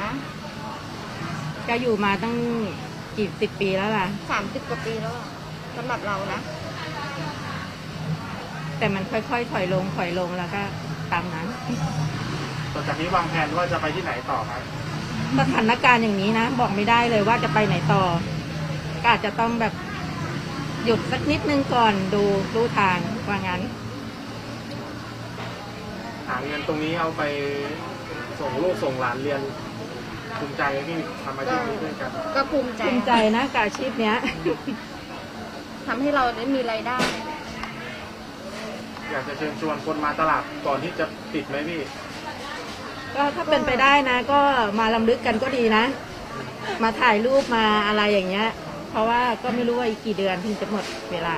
นะก็อยู่มาตั้งกี่สิบปีแล้วล่ะ สามสิบกว่าปีแล้วอะสำหรับเรานะ แต่มันค่อยๆ ถอยลง ถอยลงแล้วก็ตามนั้น ต่อจากนี้วางแผนว่าจะไปที่ไหนต่อครับ สถานการณ์อย่างนี้นะบอกไม่ได้เลยว่าจะไปไหนต่อก็อาจจะต้องแบบหยุดสักนิดนึงก่อนดูรูทางว่างั้น หาเงินตรงนี้เอาไป ส่งลูกส่งหลานเรียนภูมิใจไหมพี่ทำอาชีพนี้ด้วยกันก็ภูมิใจภูมิใจนะกับอาชีพเนี้ยทำให้เราได้มีรายได้ อยากจะเชิญชวนคนมาตลาดก่อนที่จะปิดไหมพี่ก็ถ้าเป็นไปได้นะ ก็มาลำลึกกันก็ดีนะ มาถ่ายรูปมาอะไรอย่างเงี้ย เพราะว่าก็ไม่รู้ว่าอีกกี่เดือนถึงจะหมดเวลา